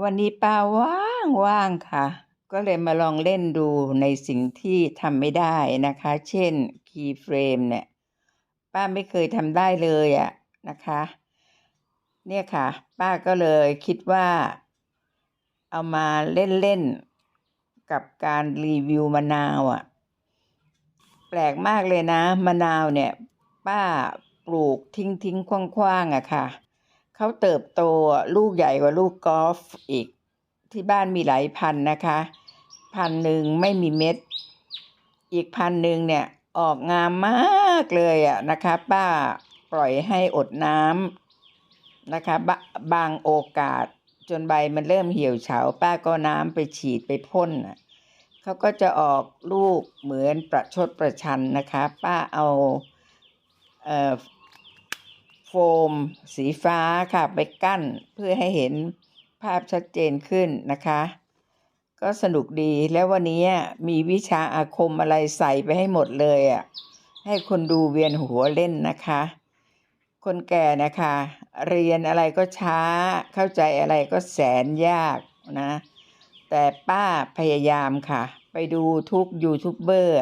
วันนี้ป้าว่างว่างค่ะ ก็เลยมาลองเล่นดูในสิ่งที่ทำไม่ได้นะคะ เช่น keyframe เนี่ย ป้าไม่เคยทำได้เลยอะนะคะ เนี่ยค่ะ ป้าก็เลยคิดว่า เอามาเล่นๆ กับการรีวิวมะนาวอะแปลกมากเลยนะ มะนาวเนี่ย ป้าปลูกทิ้งทิ้งคว้างๆอะค่ะ เขาเติบโตลูกใหญ่กว่าลูกกอล์ฟอีก ที่บ้านมีหลายพันนะคะ พันหนึ่งไม่มีเม็ด อีกพันหนึ่งเนี่ยออกงามมากเลยอะนะคะ ป้าปล่อยให้อดน้ำนะคะบบางโอกาสจนใบมันเริ่มเหี่ยวเฉา ป้าก็น้ำไปฉีดไปพ่นเขาก็จะออกลูกเหมือนประชดประชันนะคะ ป้าเอาเอ่อ โฟม สีฟ้าค่ะไปกั้นเพื่อให้เห็นภาพชัดเจนขึ้นนะคะ ก็สนุกดีแล้ววันนี้มีวิชาอาคมอะไรใส่ไปให้หมดเลยอะให้คนดูเวียนหัวเล่นนะคะ คนแก่นะคะ เรียนอะไรก็ช้า เข้าใจอะไรก็แสนยากนะ แต่ป้าพยายามค่ะ ไปดูทุกยูทูบเบอร์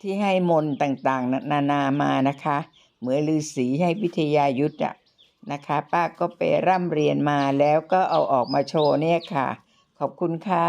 ที่ให้มนต่างๆ นานามานะคะ เหมือนฤาษีให้วิทยายุทธ์อะนะคะ ป้าก็ไปร่ำเรียนมาแล้วก็เอาออกมาโชว์เนี่ยค่ะ ขอบคุณค่ะ